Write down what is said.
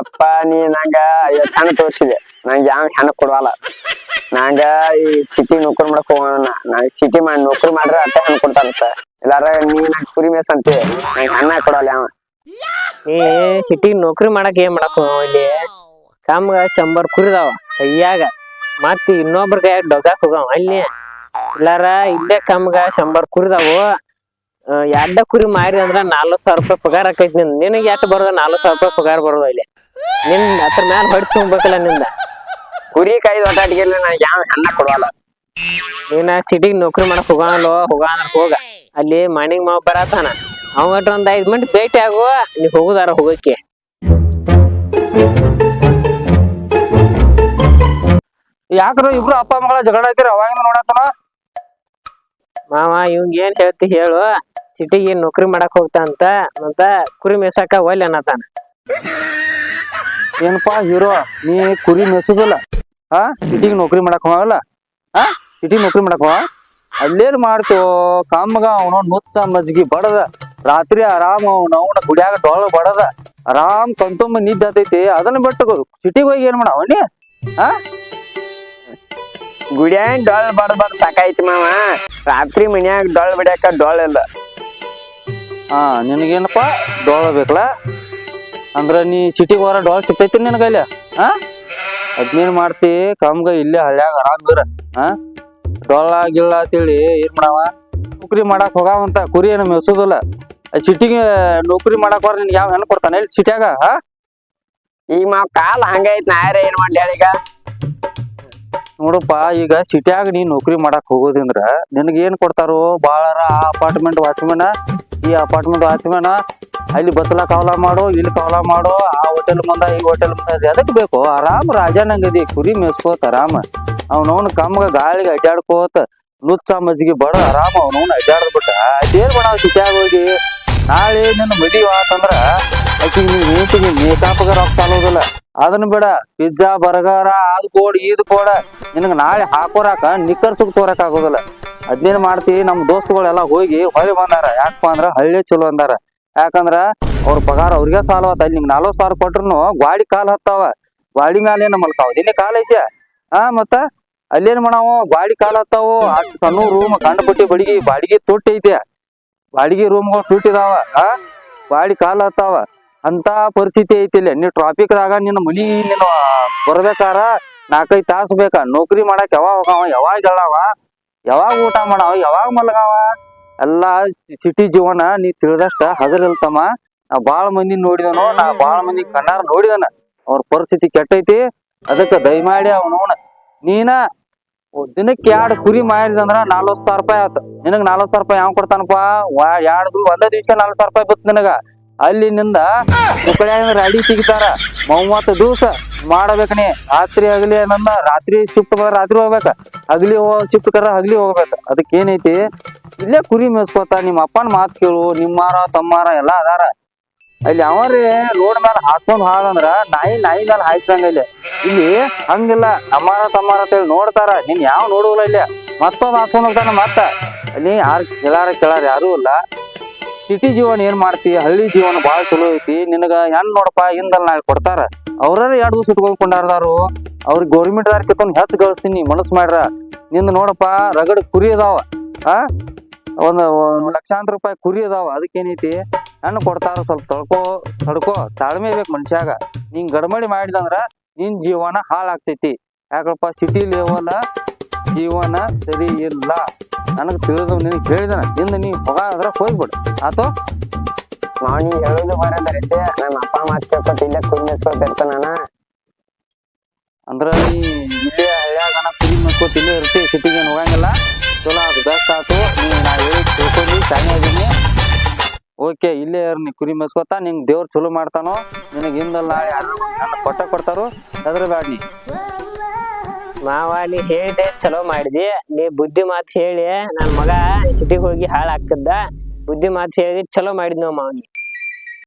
ಅಪ್ಪ, ನೀ ನಂಗ ಐವತ್ತು ಹೆಣ್ಣು ತೋರಿಸಿದೆ. ನಂಗೆ ಯಾವ ಹೆಣ್ಣು ಕೊಡವಲ್ಲ ನಂಗ ಈ ಸಿಟಿ ನೌಕರಿ ಮಾಡಕ್ ಹೋಗೋಣ. ನಾ ಸಿಟಿ ಮಾಡಿ ನೌಕರಿ ಮಾಡ್ರೆ ಅಟ್ಟೆ ಹೆಣ್ಣು ಕೊಡ್ತಾರಂತ ಇಲ್ಲಾರ ನೀ ನಂಗೆ ಕುರಿ ಮೇಸ್ ಅಂತೆ ನಂಗೆ ಹೆಣ್ಣ ಕೊಡಲ್ಲ ಯಾವ. ನೀ ಸಿಟಿ ನೌಕರಿ ಮಾಡಕ್ ಏನ್ ಮಾಡಕ್ ಇಲ್ಲಿ? ಕಮ್ಗ ಶಂಬರ್ ಕುರಿದಾವ ಕೈಯಾಗ. ಮತ್ ಇನ್ನೊಬ್ರ ಕೈಯಾಗ ಡೊಗಾಕ್ ಹೋಗವ ಅಲ್ಲಿ. ಇಲ್ಲಾರ ಇಲ್ಲೇ ಕಮ್ಗ ಶಂಬರ್ ಕುರಿದಾವು ಎರಡ ಕುರಿ ಮಾರಿ ಅಂದ್ರ ನಾಲ್ಕು ಸಾವಿರ ರೂಪಾಯಿ ಪಗಾರ ಆಕೈತಿ ನಿಂದ. ನಿನಗೆ ಎಷ್ಟು ಬರೋದ? ನಾಲ್ಕು ಸಾವಿರ ರೂಪಾಯಿ ಪಗಾರ ಬರೋದ ಇಲ್ಲಿ. ನಿನ್ ಅದ್ರ ಮ್ಯಾಲ ಹೊಡಿ ತುಂಬಬೇಕಲ್ಲ ನಿಂದ. ಕುರಿ ಕಾಯ್ದು ಒಟ್ಟಾಟಿಗೆ ನಾ ಯಾವ ಹೆಣ್ಣ ಕೊಡೋಲ್ಲ. ನೀನ ಸಿಟಿಗೆ ನೌಕರಿ ಮಾಡಕ್ ಹೋಗಲ್ಲ ಹೋಗ ಅಂದ್ರ ಹೋಗ. ಅಲ್ಲಿ ಮಣಿಗ್ ಮಾವ ಬರತಾನ ಅವಂಗಟ ಒಂದ್ ಐದ್ ಮಿನಿಟ್ ಭೇಟಿ ಆಗುವ ನೀ ಹೋಗುದಾರ ಹೋಗಕ್ಕೆ ಯಾಕ್ರ ಇಬ್ರು ಅಪ್ಪ ಮಗಳ ಜಗಳ ಐತಿರ ಅವಾಗ ನೋಡತ್ತನ? ಮಾವ ಇವಂಗ ಏನ್ ಹೇಳ್ತಿ ಹೇಳು. ಸಿಟಿಗೆ ನೌಕರಿ ಮಾಡಕ್ ಹೋಗ್ತಾನಂತ ಅಂತ ಕುರಿ ಮೇಸಾಕ ಒಲ್ಲೆ ಅನ್ನತಾನ. ಏನಪ್ಪಾ ಹೀರೋ, ನೀ ಕುರಿ ಮೇಸುದಿಲ್ಲ ಹಾ? ಸಿಟಿಗೆ ನೌಕರಿ ಮಾಡಕ್ ಹೋಗಲ್ಲ? ಹಾ? ಸಿಟಿ ನೌಕರಿ ಮಾಡಕ್ ಹೋಗ? ಅಲ್ಲೇನ್ ಮಾಡ್ತೋ? ಕಮ್ಮಗ ಅವನ ನುತ್ತ ಮಜ್ಗಿ ಬಡದ. ರಾತ್ರಿ ಆರಾಮ ಅವನ ಅವನ ಗುಡಿಯಾಗ ಡೊಳ ಬಡದ. ಆರಾಮ್ ಕಂತುಂಬ ನಿದ್ದೆ ಆತೈತಿ. ಅದನ್ನ ಬಿಟ್ಟು ಸಿಟಿಗೆ ಹೋಗಿ ಏನ್ ಮಾಡ ನೀ? ಹಾ? ಗುಡಿಯಾಗ ಡೊಳ್ ಬಡ ಬಡ್ ಸಾಕಾಯ್ತಿ ಮಾವ. ರಾತ್ರಿ ಮನ್ಯಾಗ ಡೊಳ್ ಬಿಡ್ಯಾಕ ಡೊಳ್ ಇಲ್ಲ. ಹಾ ನಿನಗೇನಪ್ಪ? ಡೋಳ ಬೇಕಲ್ಲ ಅಂದ್ರ ನೀ ಸಿಟಿಗೆ ಹೋರ ಡೋಳ ಸಿಗ್ತೈತಿ ನಿನ್ ಕೈಲ ಹಾ? ಅದ್ನೇನ್ ಮಾಡ್ತಿ? ಕಮ್ಗ ಇಲ್ಲೇ ಹಳ್ಳ್ಯಾಗ ಆರಾಮ್ ಇರ. ಹಾ? ಡೋಳ ಗಿಳ್ಳ ಅಂತೇಳಿ ಏನ್ ಮಾಡವ? ನೌಕರಿ ಮಾಡಕ್ ಹೋಗಾವಂತ. ಕುರಿ ಏನು ಮೆಸೋದಿಲ್ಲ ಸಿಟಿಗೆ ನೌಕರಿ ಮಾಡಕ್ ಹೋರ ನಿನ್ಗೆ ಯಾವ ಹೆಣ್ಣು ಕೊಡ್ತಾನೆ ಇಲ್ಲಿ ಸಿಟಿಯಾಗ? ಹಾ? ಈಗ ಮಾವ್ ಕಾಲ್ ಹಂಗೈತ್ ನಾ ಯಾರ ಏನ್ ಮಾಡ್ಲಿ ಹೇಳಿಗ ನೋಡಪ್ಪ ಈಗ ಸಿಟಿಯಾಗ ನೀ ನೌಕರಿ ಮಾಡಕ್ ಹೋಗೋದಿಂದ್ರ ನಿನಗೆ ಏನ್ ಕೊಡ್ತಾರೋ? ಬಾಳರ ಅಪಾರ್ಟ್ಮೆಂಟ್ ವಾಚ್ಮೆನ್ ಈ ಅಪಾರ್ಟ್ಮೆಂಟ್ ವಾಚ್ಮೆನ್ ಅಲ್ಲಿ ಬತ್ತಲ ಕಾವಲ ಮಾಡು, ಇಲ್ಲಿ ಕಾವಲ ಮಾಡು, ಆ ಹೋಟೆಲ್ ಮುಂದ, ಈ ಹೋಟೆಲ್ ಮುಂದ ಎದಕ್ ಬೇಕು. ಆರಾಮ್ ರಾಜನಂಗದಿ, ಕುರಿ ಮೇಸ್ಕೋತ ಆರಾಮ. ಅವನವನ್ ಕಮ್ಗ ಗಾಳಿಗೆ ಅಡ್ಡಾಡ್ಕೋತ ನುಚ್ಚ ಮಜ್ಜಿಗೆ ಬಡ ಆರಾಮ ಅವನವನ್ ಅಡ್ಡಾಡ್ಬಿಟ್ಟ ಅದೇನ್ ಮಾಡಾವ ಸಿಟ್ಯಾಗ ಹೋಗಿ. ನಾಳೆ ನಿನ್ನ ಮಡಿ ಆತಂದ್ರ ಆಕಿ ನೀ ಹೆಂಡತಿಗೆ ಮೇಕಪ್ಗ ರೊಕ್ಕ ಸಾಲೋದಿಲ್ಲ ಅದನ್ನ ಬೇಡ. ಪಿಜ್ಜಾ ಬರ್ಗರ ಅದ್ ಕೋಡ್ ಇದ್ ಕೋಡ. ನಿನಗ ನಾಳೆ ಹಾಕೋರಾಕ ನಿಕ್ಕರ್ ಸುಗ್ ತೋರಕ್ ಆಗೋದಿಲ್ಲ. ಅದ್ನೇನ್ ಮಾಡ್ತಿ ನಮ್ ದೋಸ್ತುಗಳೆಲ್ಲ ಹೋಗಿ ಹೊಳಿ ಬಂದಾರ. ಯಾಕಪ್ಪ ಅಂದ್ರ ಹಳ್ಳಿ ಚಲೋ ಅಂದಾರ. ಯಾಕಂದ್ರ ಅವ್ರ ಪಗಾರ ಅವ್ರಿಗೆ ಸಾಲ ಅಲ್ಲಿ ನಿಮ್ಗೆ ನಲ್ವತ್ ಸಾವಿರ ಕೊಟ್ರು ಗ್ವಾಡಿ ಕಾಲ್ ಹತ್ತಾವ. ಗ್ವಾಡಿ ಮ್ಯಾಲೆ ಏನ ದಿನ ಕಾಲ್ ಐತೆ. ಹಾ ಮತ್ತ ಅಲ್ಲೇನ್ ಮಾಡಾವು? ಗ್ವಾಡಿ ಕಾಲ್ ಹತ್ತಾವು. ಅಷ್ಟು ಸಣ್ಣ ರೂಮ್ ಗಂಡ ಕೊಟ್ಟಿ ಬಡಿಗೆ, ಬಾಡಿಗೆ ತೊಟ್ಟಿ ಐತೆ. ಬಾಡಿಗೆ ರೂಮ್ಗಳು ತುಟ್ಟಿದಾವ. ಆ ಗ್ವಾಡಿ ಕಾಲ್ ಹತ್ತಾವ. ಅಂತ ಪರಿಸ್ಥಿತಿ ಐತಿ ಇಲ್ಲಿ. ಟ್ರಾಫಿಕ್ ದಾಗ ನಿನ್ನ ಮನಿ ನೀನು ಬರ್ಬೇಕಾರ. ನಾಲ್ಕೈದು ತಾಸು ಬೇಕಾ. ನೌಕರಿ ಮಾಡಕ್ ಯಾವಾಗ ಹೋಗಾವ? ಯಾವಾಗ ಹೇಳಾವ ಯಾವಾಗ ಊಟ ಮಾಡವ, ಯಾವಾಗ ಮಲಗಾವ? ಎಲ್ಲಾ ಸಿಟಿ ಜೀವನ ನೀ ತಿಳಿದಷ್ಟ ಹಗರಿಲ್ತಮ್ಮ ನಾ ಬಾಳ ಮಂದಿ ನೋಡಿದನು, ನಾ ಬಾಳ ಮಂದಿ ಕಣ್ಣಾರ ನೋಡಿದನ. ಅವ್ರ ಪರಿಸ್ಥಿತಿ ಕೆಟ್ಟೈತಿ, ಅದಕ್ಕ ದಯಮಾಡಿ ಅವನವನ ನೀನ ದಿನಕ್ಕೆ ಎರಡು ಕುರಿ ಮಾರಿದಂದ್ರ ನಾಲ್ವತ್ ಸಾವಿರ ರೂಪಾಯಿ ಆತ. ನಿನಗ್ ನಾಲ್ವತ್ ಸಾವಿರ ರೂಪಾಯಿ ಯಾವ ಕೊಡ್ತಾನಪ್ಪ? ಎರಡು ಒಂದೇ ದಿವಸ ನಲ್ವತ್ ಸಾವಿರ ರೂಪಾಯಿ ಬತ್ ನಿನಗ. ಅಲ್ಲಿ ನಿಂದ ರಾಡಿ ಸಿಗ್ತಾರ. ಮೂವತ್ತು ದಿವಸ ಮಾಡಬೇಕ ನೀ ರಾತ್ರಿ ಆಗಲಿ ನನ್ನ ರಾತ್ರಿ ಶಿಫ್ಟ್ ಬರ ರಾತ್ರಿ ಹೋಗ್ಬೇಕ. ಹಗಲಿ ಹೋ ಶಿಫ್ಟ್ ಕರ ಹಗಲಿ ಹೋಗ್ಬೇಕ. ಅದಕ್ಕೆ ಏನೈತಿ ಇಲ್ಲೇ ಕುರಿ ಮೇಸ್ಕೋತ ನಿಮ್ಮ ಅಪ್ಪನ ಮಾತು ಕೇಳು, ನಿಮ್ಮಾರ, ತಮ್ಮಾರ ಎಲ್ಲಾ ಅದಾರ. ಅಲ್ಲಿ ಅವರೇ ರೋಡ್ ಮೇಲೆ ಹಾಕೊಂಡ್ ಹಾದಂದ್ರ ನಾಯಿ ನಾಯಿ ಮೇಲೆ ಹಾಯ್ಸಂಗ ಇಲ್ಲಿ. ಇಲ್ಲಿ ಹಂಗಿಲ್ಲ ಅಮ್ಮಾರ ತಮ್ಮಾರ ಅಂತ ಹೇಳಿ ನೋಡ್ತಾರ. ನಿನ್ ಯಾವ ನೋಡುವಲ್ಲ ಇಲ್ಲಿ. ಮತ್ತೊಂದು ಹಾಕೊಂಡ್ ಹೋಗ್ತಾನ ಮತ್ತ. ಅಲ್ಲಿ ಯಾರು ಕೇಳಾರ ಕೇಳಾರ ಯಾರು ಇಲ್ಲ. ಸಿಟಿ ಜೀವನ ಏನ್ ಮಾಡ್ತಿ? ಹಳ್ಳಿ ಜೀವನ ಬಾಳ ಚಲೋ ಐತಿ. ನಿನಗ ಹೆಣ್ ನೋಡಪ್ಪ, ಹಿಂದಲ್ ನಾಳೆ ಕೊಡ್ತಾರ. ಅವ್ರ ಎರಡು ದಿವಸ ಇಟ್ಕೊಂಡ್ಕೊಂಡಾರದಾರು ಅವ್ರಿಗೆ ಗೌರ್ಮೆಂಟ್ ದಾರಿ ಕಿತ್ಕೊಂಡು ಹೆಚ್ಚು ಗಳಿಸ್ತೀನಿ, ಮನಸ್ಸು ಮಾಡ್ರ. ನಿಂದ ನೋಡಪ್ಪ, ರಗಡ್ ಕುರಿ ಅದಾವ. ಆ? ಒಂದು ಲಕ್ಷಾಂತರ ರೂಪಾಯಿ ಕುರಿ ಅದಾವ, ಅದಕ್ಕೇನೈತಿ? ಹಣ್ಣು ಕೊಡ್ತಾರ, ಸ್ವಲ್ಪ ತಳ್ಕೋ ತಡ್ಕೋ. ತಾಳ್ಮೆ ಬೇಕು ಮನುಷ್ಯಾಗ. ನೀನ್ ಗಡಮಡಿ ಮಾಡಿದಂದ್ರ ನಿನ್ ಜೀವನ ಹಾಳಾಗ್ತೈತಿ. ಯಾಕಪ್ಪ ಸಿಟಿ ಲೆವೆಲ್ ಜೀವನ ಸರಿ ಇಲ್ಲ. ನನಗೆ ತಿಳಿದು ನಿನಗೆ ಹೇಳಿದನ ಇಂದ ನೀ ಹೋಗ ಅದ್ರ ಹೋಗ್ಬಿಡು. ಆತೋ? ಮಾವ್ ನೀ ಹೇಳುದು ಬರೋದೈತೆ ನಮ್ಮ ಅಪ್ಪ ಮಾತ್ ಕೇಳ್ಕೊತ ಇಲ್ಲೇ ಕುರಿ ಮೇಸ್ಕೊತ ಇರ್ತಾನ ಅಂದ್ರ ನೀ ಇಲ್ಲೇ ಹಳ್ಯಾಗನ ಕುರಿ ಮೇಸ್ಕೊತ ಇಲ್ಲೇ ಇರ್ತಿ ಸಿಟಿಗೆ ಹೋಗಂಗಿಲ್ಲ. ಚಲೋ ಅದು ಬೆಸ್ಟ್ ಆತು. ನೀ ನಾ ಹೇಳಿ ತಿಳ್ಕೊಂಡು ಓಕೆ ಇಲ್ಲೇ ಇರ್ನಿ ಕುರಿ ಮೆಸ್ಕೋತ ನಿಂಗ್ ದೇವ್ರು ಚಲೋ ಮಾಡ್ತಾನೋ ನಿನಗೆ ಹಿಂದಲ್ಲ ಕೊಟ್ಟ ಕೊಡ್ತಾರೋ ಅದ್ರ ಬ್ಯಾಡ ನೀ. ಮಾವ ನೀ ಹೇಳಿದೆ ಚಲೋ ಮಾಡಿದಿ. ನೀ ಬುದ್ಧಿ ಮಾತು ಹೇಳಿ ನನ್ನ ಮಗ ಸಿಟಿಗೆ ಹೋಗಿ ಹಾಳಾಗ್ತಿದ್ದ. ಬುದ್ಧಿ ಮಾತು ಹೇಳಿ ಚಲೋ ಮಾಡಿದ್ ನಾವು ಮಾವನಿ